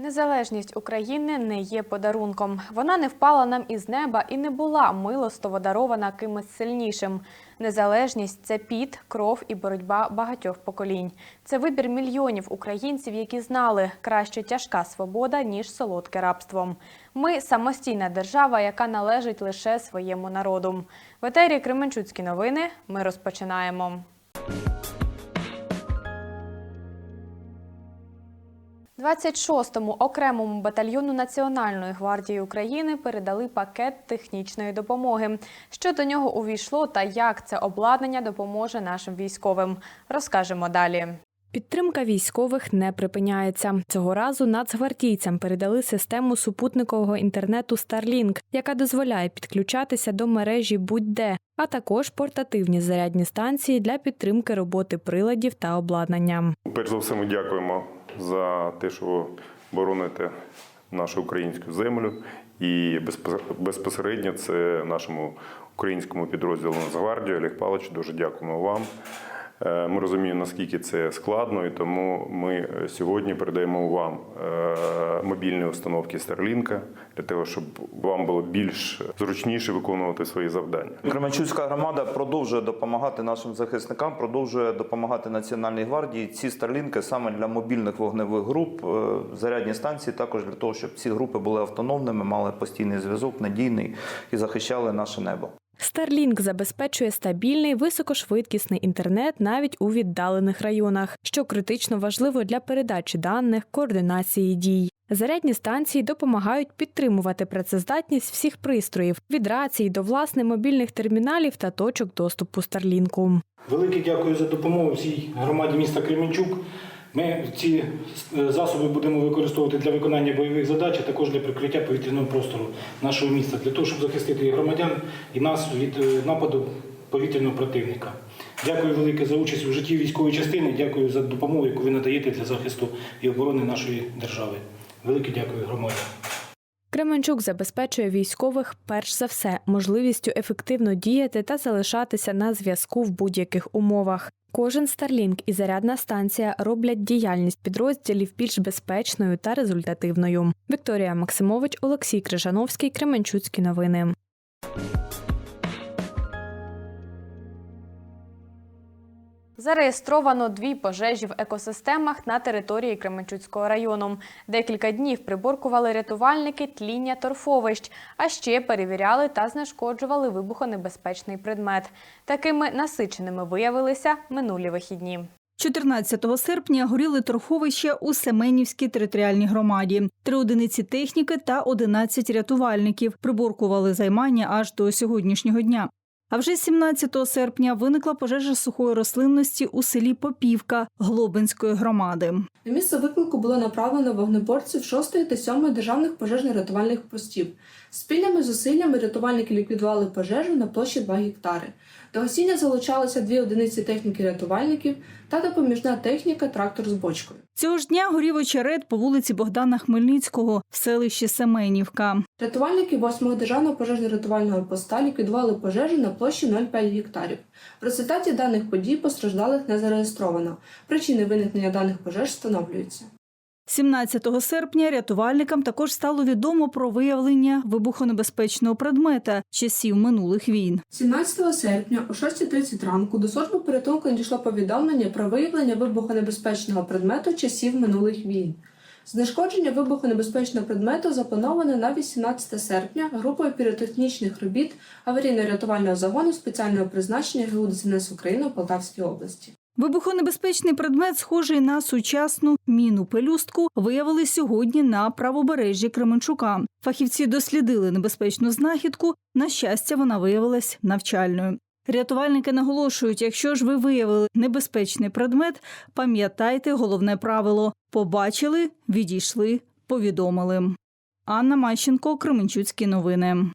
Незалежність України не є подарунком. Вона не впала нам із неба і не була милостово дарована кимось сильнішим. Незалежність це піт, кров і боротьба багатьох поколінь. Це вибір мільйонів українців, які знали краще тяжка свобода ніж солодке рабство. Ми самостійна держава, яка належить лише своєму народу. В етері Кременчуцькі новини. Ми розпочинаємо. 26-му окремому батальйону Національної гвардії України передали пакет технічної допомоги. Що до нього увійшло та як це обладнання допоможе нашим військовим, розкажемо далі. Підтримка військових не припиняється. Цього разу нацгвардійцям передали систему супутникового інтернету Starlink, яка дозволяє підключатися до мережі будь-де, а також портативні зарядні станції для підтримки роботи приладів та обладнання. Перш за все, ми дякуємо за те, що бороните нашу українську землю. І безпосередньо це нашому українському підрозділу Нацгвардії Олег Павлович, дуже дякуємо вам. Е, Ми розуміємо, наскільки це складно, і тому ми е, сьогодні передаємо вам е, мобільні установки Starlink для того, щоб вам було більш зручніше виконувати свої завдання. Кременчуцька громада продовжує допомагати нашим захисникам, продовжує допомагати Національній гвардії. Ці старлінки саме для мобільних вогневих груп, зарядні станції, також для того, щоб ці групи були автономними, мали постійний зв'язок, надійний і захищали наше небо. Starlink забезпечує стабільний високошвидкісний інтернет навіть у віддалених районах, що критично важливо для передачі даних, координації дій. Зарядні станції допомагають підтримувати працездатність всіх пристроїв від рацій до власне мобільних терміналів та точок доступу Старлінку. Велике дякую за допомогу всій громаді міста Кременчук. Ми ці е, засоби будемо використовувати для виконання бойових задач, а також для прикриття повітряного простору нашого міста, для того, щоб захистити і громадян і нас від е, нападу повітряного противника. Дякую велике за участь у житті військової частини. Дякую за допомогу, яку ви надаєте для захисту і оборони нашої держави. Велике дякую громаді. Кременчук забезпечує військових перш за все можливістю ефективно діяти та залишатися на зв'язку в будь-яких умовах. Кожен Starlink і зарядна станція роблять діяльність підрозділів більш безпечною та результативною. Вікторія Максимович, Олексій Крижановський, Кременчуцькі новини. Зареєстровано дві пожежі в екосистемах на території Кременчуцького району. Декілька днів приборкували рятувальники тління торфовищ, а ще перевіряли та знешкоджували вибухонебезпечний предмет. Такими насиченими виявилися минулі вихідні. 14 серпня горіли торфовища у Семенівській територіальній громаді. Три одиниці техніки та 11 рятувальників приборкували займання аж до сьогоднішнього дня. А вже 17 серпня виникла пожежа сухої рослинності у селі Попівка Глобинської громади. На місце виклику було направлено вогнеборців 6 та 7 державних пожежно-рятувальних постів. Спільними зусиллями рятувальники ліквідували пожежу на площі 2 гектари. До гасіння залучалися дві одиниці техніки рятувальників та допоміжна техніка трактор з бочкою. Цього ж дня горів очерет по вулиці Богдана Хмельницького в селищі Семенівка. Рятувальники 8-го державного пожежно-рятувального поста ліквідували пожежу на площі 0,5 гектарів. В результаті даних подій постраждалих не зареєстровано. Причини виникнення даних пожеж встановлюються. 17 серпня рятувальникам також стало відомо про виявлення вибухонебезпечного предмета часів минулих війн. 17 серпня о 6.30 ранку до служби порятунку надійшло повідомлення про виявлення вибухонебезпечного предмету часів минулих війн. Знешкодження вибухонебезпечного предмету заплановане на 18 серпня групою піротехнічних робіт аварійно-рятувального загону спеціального призначення ГУ ДСНС України у Полтавській області. Вибухонебезпечний предмет, схожий на сучасну міну пелюстку, виявили сьогодні на правобережжі Кременчука. Фахівці дослідили небезпечну знахідку. На щастя, вона виявилась навчальною. Рятувальники наголошують, якщо ж ви виявили небезпечний предмет, пам'ятайте головне правило: побачили, відійшли, повідомили. Анна Мащенко, Кременчуцькі новини.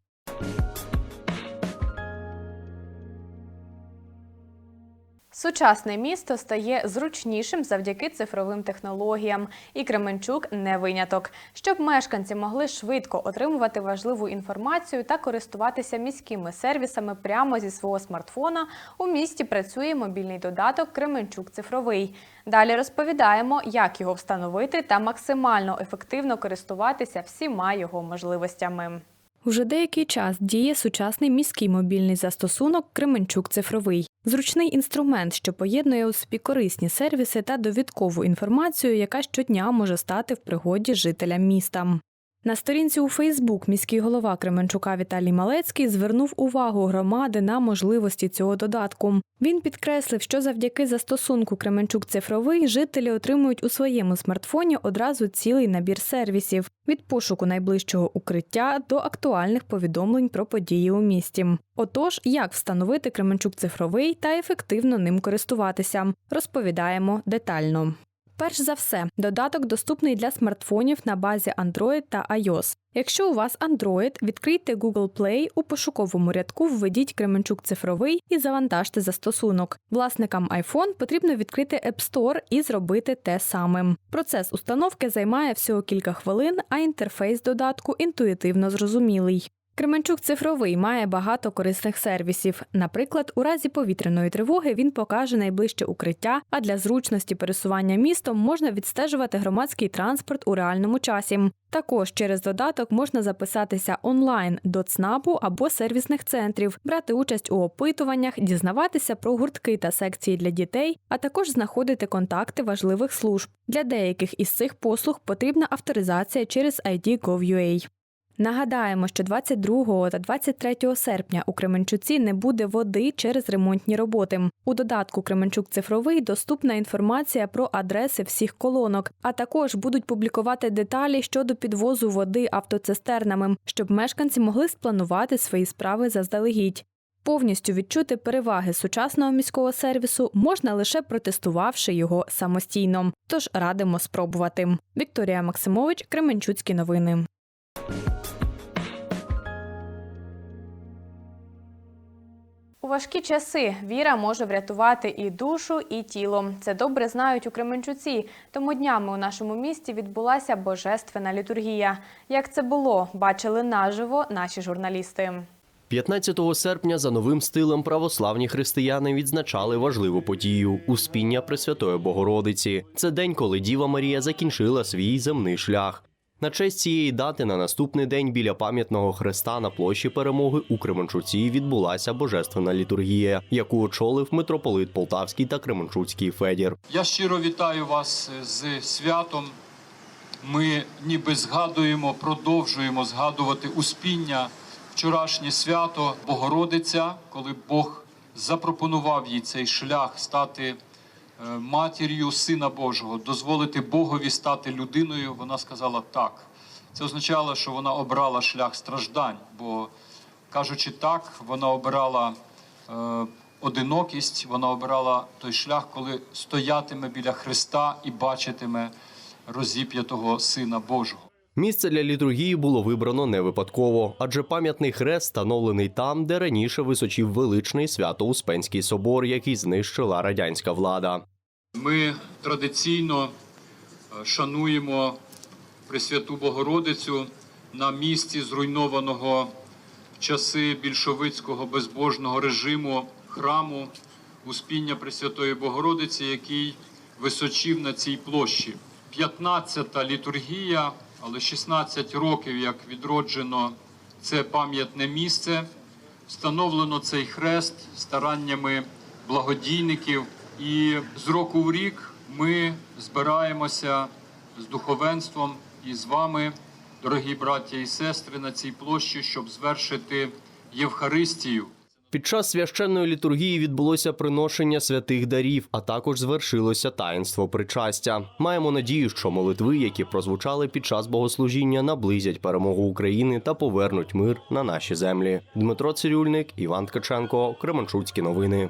Сучасне місто стає зручнішим завдяки цифровим технологіям, і Кременчук не виняток. Щоб мешканці могли швидко отримувати важливу інформацію та користуватися міськими сервісами прямо зі свого смартфона, у місті працює мобільний додаток Кременчук цифровий. Далі розповідаємо, як його встановити та максимально ефективно користуватися всіма його можливостями. Уже деякий час діє сучасний міський мобільний застосунок Кременчук цифровий. Зручний інструмент, що поєднує у собі корисні сервіси та довідкову інформацію, яка щодня може стати в пригоді жителям міста. На сторінці у Фейсбук міський голова Кременчука Віталій Малецький звернув увагу громади на можливості цього додатку. Він підкреслив, що завдяки застосунку Кременчук цифровий жителі отримують у своєму смартфоні одразу цілий набір сервісів від пошуку найближчого укриття до актуальних повідомлень про події у місті. Отож, як встановити Кременчук цифровий та ефективно ним користуватися, розповідаємо детально. Перш за все, додаток доступний для смартфонів на базі Android та iOS. Якщо у вас Android, відкрийте Google Play, у пошуковому рядку введіть Кременчук цифровий і завантажте застосунок. Власникам iPhone потрібно відкрити App Store і зробити те саме. Процес установки займає всього кілька хвилин, а інтерфейс додатку інтуїтивно зрозумілий. Кременчук цифровий має багато корисних сервісів. Наприклад, у разі повітряної тривоги він покаже найближче укриття, а для зручності пересування містом можна відстежувати громадський транспорт у реальному часі. Також через додаток можна записатися онлайн до ЦНАПу або сервісних центрів, брати участь у опитуваннях, дізнаватися про гуртки та секції для дітей, а також знаходити контакти важливих служб. Для деяких із цих послуг потрібна авторизація через ID.gov.ua. Нагадаємо, що 22 та 23 серпня у Кременчуці не буде води через ремонтні роботи. У додатку Кременчук цифровий доступна інформація про адреси всіх колонок, а також будуть публікувати деталі щодо підвозу води автоцистернами, щоб мешканці могли спланувати свої справи заздалегідь. Повністю відчути переваги сучасного міського сервісу можна лише протестувавши його самостійно. Тож радимо спробувати. Вікторія Максимович, Кременчуцькі новини. У важкі часи віра може врятувати і душу, і тіло. Це добре знають у Кременчуці. Тому днями у нашому місті відбулася божественна літургія. Як це було, бачили наживо наші журналісти. 15 серпня за новим стилем православні християни відзначали важливу подію Успіння Пресвятої Богородиці. Це день, коли Діва Марія закінчила свій земний шлях. На честь цієї дати на наступний день біля пам'ятного хреста на площі перемоги у Кременчуці відбулася божественна літургія, яку очолив митрополит Полтавський та Кременчуцький Федір. Я щиро вітаю вас з святом. Ми ніби згадуємо, продовжуємо згадувати успіння, вчорашнє свято Богородиця, коли Бог запропонував їй цей шлях стати матір'ю Сина Божого, дозволити Богові стати людиною. Вона сказала так. Це означало, що вона обрала шлях страждань, бо кажучи так, вона обирала е, одинокість, вона обирала той шлях, коли стоятиме біля Христа і бачитиме розіп'ятого Сина Божого. Місце для літургії було вибрано не випадково, адже пам'ятний хрест встановлений там, де раніше височив величний свято-успенський собор, який знищила радянська влада. Ми традиційно е, шануємо Пресвяту Богородицю на місці зруйнованого в часи більшовицького безбожного режиму храму Успіння Пресвятої Богородиці, який височив на цій площі. 15-та літургія, але 16 років як відроджено це пам'ятне місце. Встановлено цей хрест стараннями благодійників. І з року в рік ми збираємося з духовенством і з вами, дорогі браття і сестри, на цій площі, щоб звершити Євхаристію. Під час священної літургії відбулося приношення святих дарів, а також звершилося таїнство причастя. Маємо надію, що молитви, які прозвучали під час богослужіння, наблизять перемогу України та повернуть мир на наші землі. Дмитро Цирюльник, Іван Ткаченко, Кременчуцькі новини.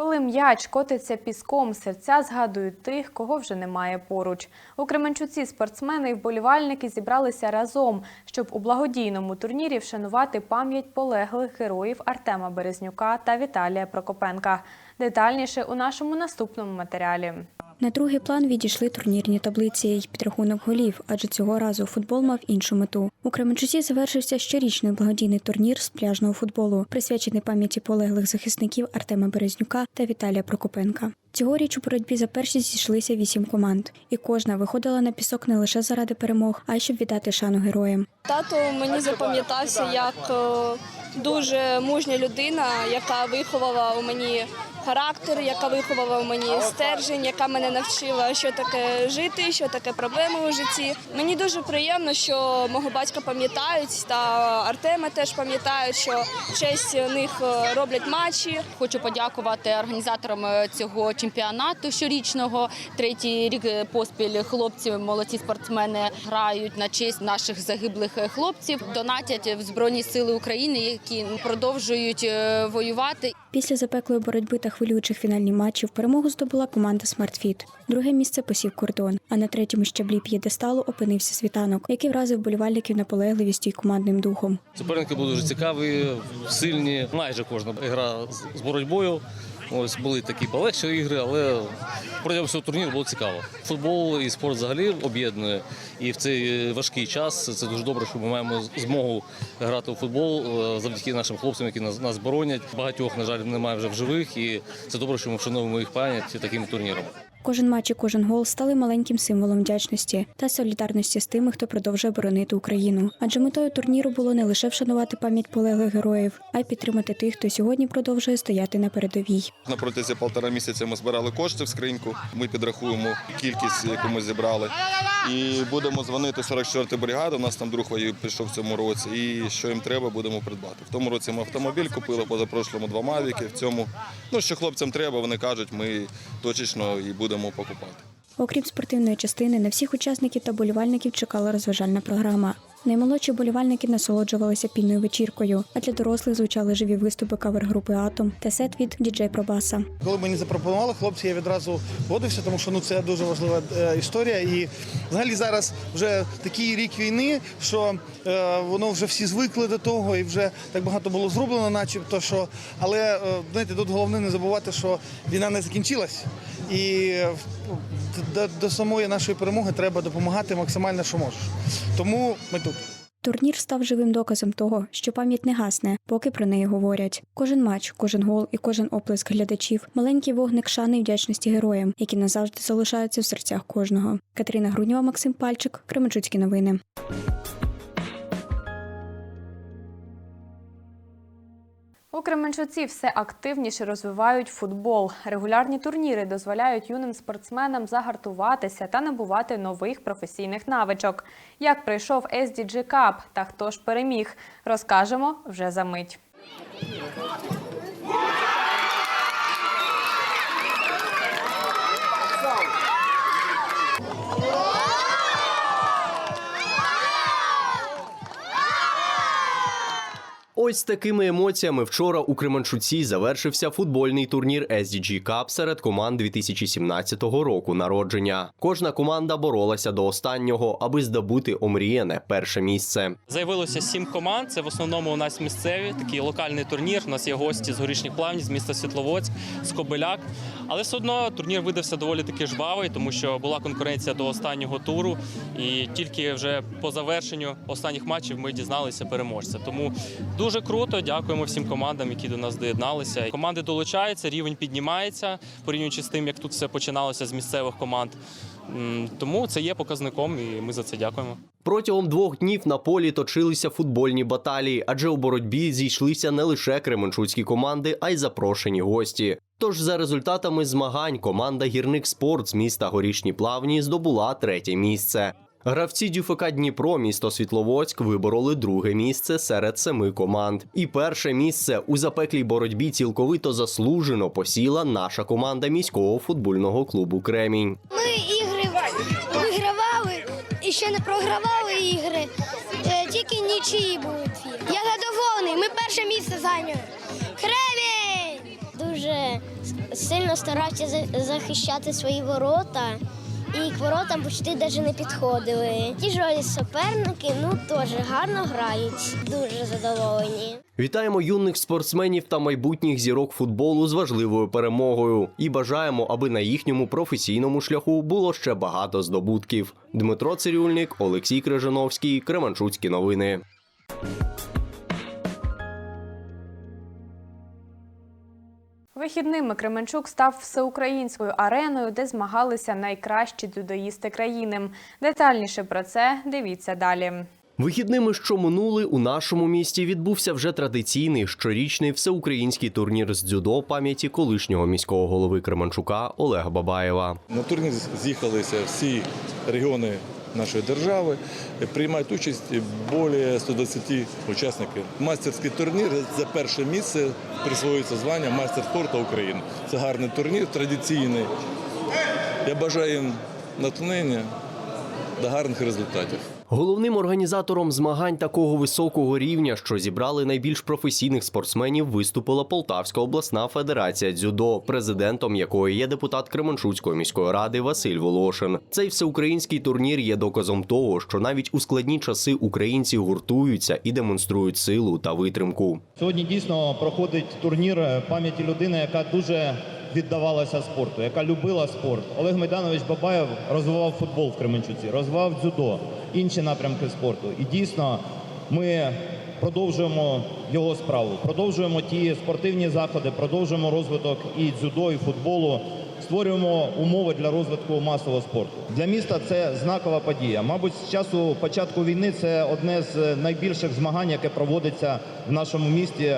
Коли м'яч котиться піском, серця згадують тих, кого вже немає поруч. У Кременчуці спортсмени і вболівальники зібралися разом, щоб у благодійному турнірі вшанувати пам'ять полеглих героїв Артема Березнюка та Віталія Прокопенка. Детальніше у нашому наступному матеріалі. На другий план відійшли турнірні таблиці й підрахунок голів, адже цього разу футбол мав іншу мету. У Кременчуці завершився щорічний благодійний турнір з пляжного футболу, присвячений пам'яті полеглих захисників Артема Березнюка та Віталія Прокопенка. Цьогоріч у боротьбі за першість зійшлися вісім команд, і кожна виходила на пісок не лише заради перемог, а й щоб віддати шану героям. Тато мені запам'ятався як е, дуже мужня людина, яка виховала у мені характер, яка виховала у мені стержень, яка мене навчила, що таке жити, що таке проблеми у житті. Мені дуже приємно, що мого батька пам'ятають, та Артема теж пам'ятають, що в честь них е, роблять матчі. Хочу подякувати організаторам е, цього чемпіонату щорічного. Третій рік е, поспіль хлопці, молоді спортсмени грають на честь наших загиблих е, хлопців. Донатять в Збройні Сили України, які продовжують е, воювати. Після запеклої боротьби та хвилюючих фінальних матчів перемогу здобула команда SmartFit. Друге місце посів кордон, а на третьому щаблі п'єдесталу опинився світанок, який вразив болівальників наполегливістю і командним духом. Суперники були дуже цікаві, сильні. Майже кожна гра з боротьбою. Ось були такі полегші ігри, але протягом всього турніру було цікаво. Футбол і спорт взагалі об'єднує. І в цей важкий час це дуже добре, що ми маємо змогу грати у футбол е, завдяки нашим хлопцям, які нас, нас боронять. Багатьох, на жаль, немає вже в живих, і це добре, що ми вшановуємо їх пам'ять таким турніром. Кожен матч і кожен гол стали маленьким символом вдячності та солідарності з тими, хто продовжує боронити Україну. Адже метою турніру було не лише вшанувати пам'ять полеглих героїв, а й підтримати тих, хто сьогодні продовжує стояти на передовій. На протязі полтора місяця ми збирали кошти в скриньку. Ми підрахуємо кількість, яку ми зібрали. І будемо дзвонити 44-й бригаді. У нас там друг воює пішов в цьому році. І що їм треба, будемо придбати. В тому році ми автомобіль купили, позапрошлому два мавіки. В цьому, ну що хлопцям треба, вони кажуть, ми точечно і будемо покупати. Окрім спортивної частини, на всіх учасників та болівальників чекала розважальна програма. Наймолодші болівальники насолоджувалися пільною вечіркою, а для дорослих звучали живі виступи кавер-групи Атом та сет від діджей Пробаса. Коли мені запропонували хлопці, я відразу погодився, тому що ну це дуже важлива е, історія. І взагалі зараз вже такий рік війни, що е, воно вже всі звикли до того, і вже так багато було зроблено, начебто що. Але е, знаєте, тут головне не забувати, що війна не закінчилась, і до, до самої нашої перемоги треба допомагати максимально, що можеш. Тому ми тут. Турнір став живим доказом того, що пам'ять не гасне, поки про неї говорять. Кожен матч, кожен гол і кожен оплеск глядачів маленький вогник шани і вдячності героям, які назавжди залишаються в серцях кожного. Катерина Груднєва, Максим Пальчик, Кременчуцькі новини. У Кременчуці все активніше розвивають футбол. Регулярні турніри дозволяють юним спортсменам загартуватися та набувати нових професійних навичок. Як пройшов SDG Cup та хто ж переміг, розкажемо вже за мить. Ось такими емоціями вчора у Кременчуці завершився футбольний турнір SDG Cup серед команд 2017 року народження. Кожна команда боролася до останнього, аби здобути омріяне перше місце. Заявилося сім команд. Це в основному у нас місцеві, такий локальний турнір. У нас є гості з горішніх плавнів, з міста Світловодськ, з Кобиляк. Але все одно турнір видався доволі таки жвавий, тому що була конкуренція до останнього туру. І тільки вже по завершенню останніх матчів ми дізналися переможця. Тому дуже круто. Дякуємо всім командам, які до нас доєдналися. Команди долучаються, рівень піднімається, порівнюючи з тим, як тут все починалося з місцевих команд. Тому це є показником, і ми за це дякуємо. Протягом двох днів на полі точилися футбольні баталії, адже у боротьбі зійшлися не лише кременчуцькі команди, а й запрошені гості. Тож за результатами змагань команда Гірник Спорт з міста Горішні Плавні здобула третє місце. Гравці Дюфк Дніпро, місто Світловодськ, вибороли друге місце серед семи команд. І перше місце у запеклій боротьбі цілковито заслужено посіла наша команда міського футбольного клубу Кремінь. Ми і ще не програвали ігри. Е, Тільки нічиї дві. Я задоволений. Ми перше місце зайняли. Кремінь! Дуже сильно старався захищати свої ворота. І к воротам почти навіть не підходили. Ж суперники ну теж гарно грають, дуже задоволені. Вітаємо юних спортсменів та майбутніх зірок футболу з важливою перемогою і бажаємо, аби на їхньому професійному шляху було ще багато здобутків. Дмитро Цирюльник, Олексій Крижановський, Кременчуцькі новини. Вихідними Кременчук став всеукраїнською ареною, де змагалися найкращі дзюдоїсти країни. Детальніше про це дивіться далі. Вихідними, що минули, у нашому місті відбувся вже традиційний щорічний всеукраїнський турнір з дзюдо пам'яті колишнього міського голови Кременчука Олега Бабаєва. На турнір з'їхалися всі регіони нашої держави. Приймають участь більше 120 учасників. Мастерський турнір за перше місце присвоюється звання майстер спорту України. Це гарний турнір, традиційний. Я бажаю їм натхнення до гарних результатів. Головним організатором змагань такого високого рівня, що зібрали найбільш професійних спортсменів, виступила Полтавська обласна федерація дзюдо, президентом якої є депутат Кременчуцької міської ради Василь Волошин. Цей всеукраїнський турнір є доказом того, що навіть у складні часи українці гуртуються і демонструють силу та витримку. Сьогодні дійсно проходить турнір пам'яті людини, яка дуже віддавалася спорту, яка любила спорт. Олег Майданович Бабаєв розвивав футбол в Кременчуці, розвивав дзюдо, інші напрямки спорту. І дійсно ми продовжуємо його справу, продовжуємо ті спортивні заходи, продовжуємо розвиток і дзюдо, і футболу. Створюємо умови для розвитку масового спорту. Для міста це знакова подія. Мабуть, з часу початку війни це одне з найбільших змагань, яке проводиться в нашому місті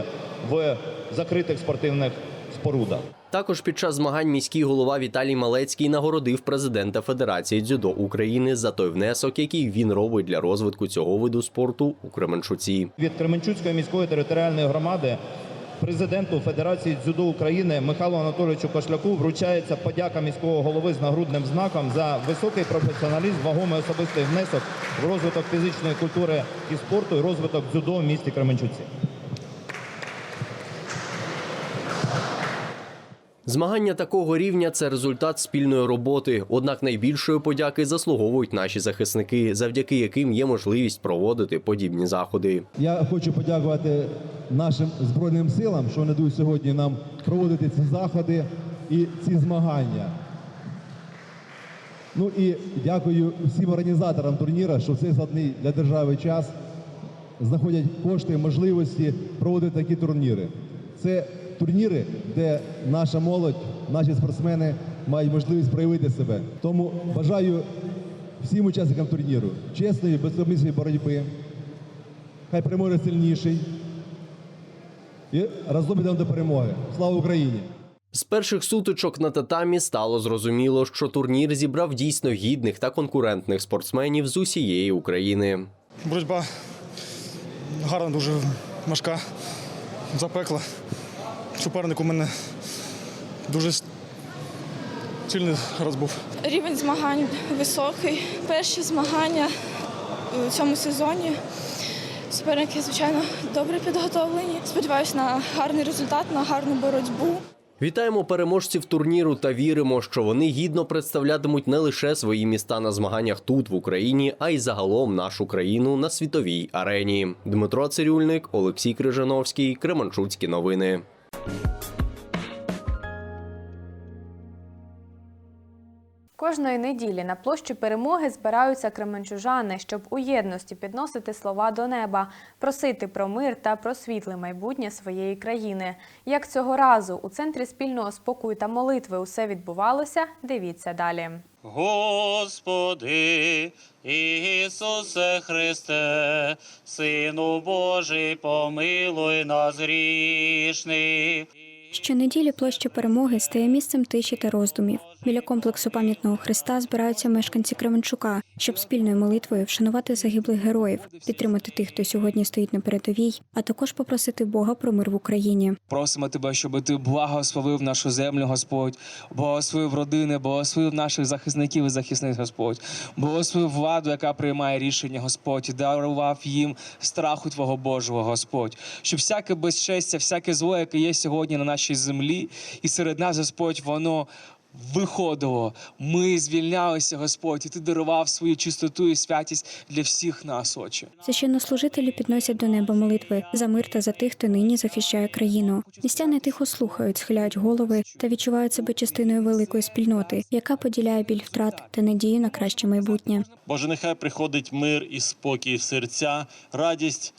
в закритих спортивних спорудах. Також під час змагань міський голова Віталій Малецький нагородив президента Федерації дзюдо України за той внесок, який він робить для розвитку цього виду спорту у Кременчуці. Від Кременчуцької міської територіальної громади президенту Федерації дзюдо України Михайлу Анатолійовичу Кошляку вручається подяка міського голови з нагрудним знаком за високий професіоналізм, вагомий особистий внесок в розвиток фізичної культури і спорту і розвиток дзюдо в місті Кременчуці. Змагання такого рівня це результат спільної роботи. Однак найбільшої подяки заслуговують наші захисники, завдяки яким є можливість проводити подібні заходи. Я хочу подякувати нашим збройним силам, що вони дають сьогодні нам проводити ці заходи і ці змагання. Ну і дякую всім організаторам турніру, що в цей складний для держави час знаходять кошти, можливості проводити такі турніри. Це турніри, де наша молодь, наші спортсмени мають можливість проявити себе. Тому бажаю всім учасникам турніру чесної, безкомисної боротьби. Хай переможе сильніший. І разом йдемо до перемоги. Слава Україні! З перших сутичок на татамі стало зрозуміло, що турнір зібрав дійсно гідних та конкурентних спортсменів з усієї України. Боротьба гарна, дуже важка, запекла. Суперник у мене дуже сильний раз був. Рівень змагань високий. Перші змагання у цьому сезоні. Суперники, звичайно, добре підготовлені. Сподіваюся на гарний результат, на гарну боротьбу. Вітаємо переможців турніру та віримо, що вони гідно представлятимуть не лише свої міста на змаганнях тут в Україні, а й загалом нашу країну на світовій арені. Дмитро Цирюльник, Олексій Крижановський, Кременчуцькі новини. Thank you. Кожної неділі на площі перемоги збираються кременчужани, щоб у єдності підносити слова до неба, просити про мир та про світле майбутнє своєї країни. Як цього разу у центрі спільного спокою та молитви усе відбувалося, дивіться далі. Господи, Ісусе Христе, Сину Божий, помилуй нас грішних. Щонеділі площа перемоги стає місцем тиші та роздумів. Біля комплексу пам'ятного хреста збираються мешканці Кременчука, щоб спільною молитвою вшанувати загиблих героїв, підтримати тих, хто сьогодні стоїть на передовій, а також попросити Бога про мир в Україні. Просимо тебе, щоб ти благословив нашу землю, Господь, благословив родини, благословив наших захисників і захисниць, Господь, благословив владу, яка приймає рішення, Господь, дарував їм страху Твого Божого, Господь, щоб всяке безчестя, всяке зло, яке є сьогодні на нашій землі, і серед нас, Господь, воно. Виходило, ми звільнялися, Господь, і ти дарував свою чистоту і святість для всіх нас, Отче. Священнослужителі підносять до неба молитви за мир та за тих, хто нині захищає країну. Містяни тихо слухають, схиляють голови та відчувають себе частиною великої спільноти, яка поділяє біль втрат та надію на краще майбутнє. Боже, нехай приходить мир і спокій в серця, радість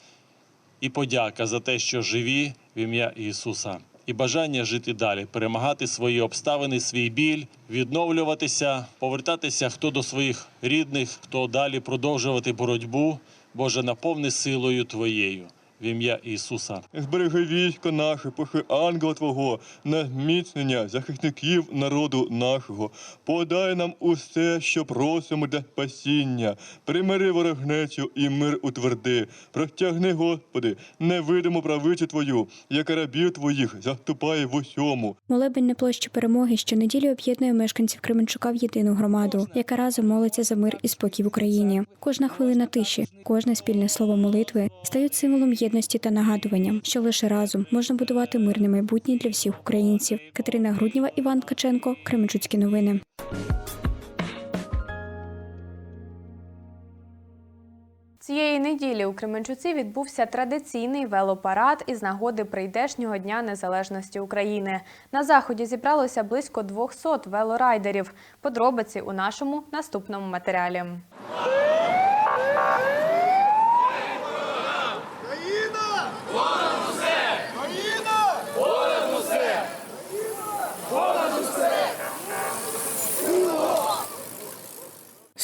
і подяка за те, що живі в ім'я Ісуса, і бажання жити далі, перемагати свої обставини, свій біль, відновлюватися, повертатися хто до своїх рідних, хто далі продовжувати боротьбу. Боже, наповни силою Твоєю. В ім'я Ісуса. Зберегли військо наше, пошли ангела Твого на зміцнення захисників народу нашого. Подай нам усе, що просимо для спасіння. Примири ворогнечу і мир утверди. Протягни, Господи, невидиму правицю Твою, як рабів Твоїх заступає в усьому. Молебень на площі перемоги щонеділі об'єднує мешканців Кременчука в єдину громаду, яка разом молиться за мир і спокій в Україні. Кожна хвилина тиші, кожне спільне слово молитви стають символом єдності та нагадуванням, що лише разом можна будувати мирне майбутнє для всіх українців. Катерина Грудніва, Іван Ткаченко, Кременчуцькі новини. Цієї неділі у Кременчуці відбувся традиційний велопарад із нагоди прийдешнього Дня Незалежності України. На заході зібралося близько 200 велорайдерів. Подробиці у нашому наступному матеріалі. –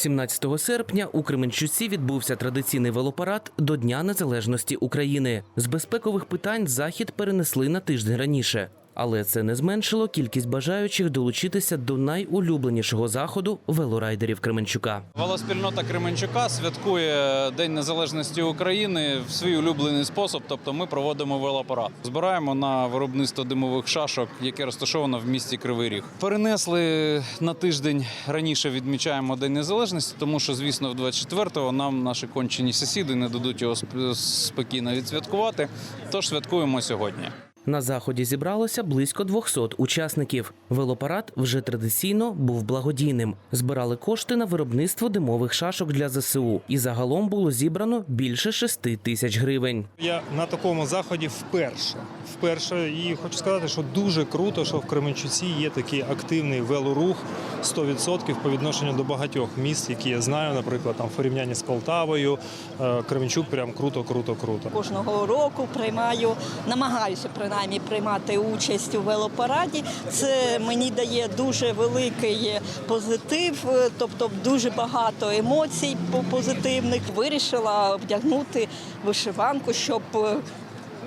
17 серпня у Кременчуці відбувся традиційний велопарад до Дня Незалежності України. З безпекових питань захід перенесли на тиждень раніше. Але це не зменшило кількість бажаючих долучитися до найулюбленішого заходу велорайдерів Кременчука. Велоспільнота Кременчука святкує День Незалежності України в свій улюблений спосіб. Тобто ми проводимо велопарад. Збираємо на виробництво димових шашок, яке розташовано в місті Кривий Ріг. Перенесли на тиждень раніше. Відмічаємо День Незалежності, тому що, звісно, в 24-го нам наші кончені сусіди не дадуть його сп- спокійно відсвяткувати. Тож святкуємо сьогодні. На заході зібралося близько 200 учасників. Велопарад вже традиційно був благодійним. Збирали кошти на виробництво димових шашок для ЗСУ. І загалом було зібрано більше 6 тисяч гривень. Я на такому заході вперше. Вперше і хочу сказати, що дуже круто, що в Кременчуці є такий активний велорух 100% по відношенню до багатьох міст, які я знаю, наприклад, там в порівнянні з Полтавою. е, Кременчук прям круто, круто, круто. Кожного року приймаю, намагаюся принаймні приймати участь у велопараді. Це мені дає дуже великий позитив, е, тобто дуже багато емоцій по- позитивних. Вирішила вдягнути вишиванку, щоб е,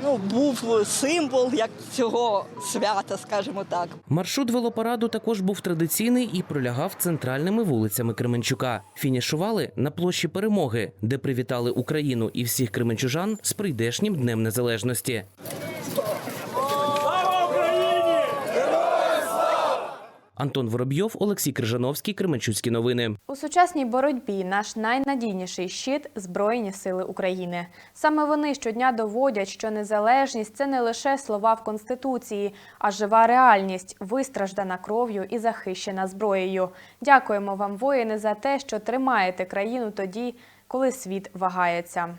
ну, був символ як цього свята, скажімо так. Маршрут велопараду також був традиційний і пролягав центральними вулицями Кременчука. Фінішували на площі Перемоги, де привітали Україну і всіх кременчужан з прийдешнім днем незалежності. Антон Воробйов, Олексій Крижановський, Кременчуцькі новини. У сучасній боротьбі наш найнадійніший щит Збройні сили України. Саме вони щодня доводять, що незалежність це не лише слова в конституції, а жива реальність, вистраждана кров'ю і захищена зброєю. Дякуємо вам, воїни, за те, що тримаєте країну тоді, коли світ вагається.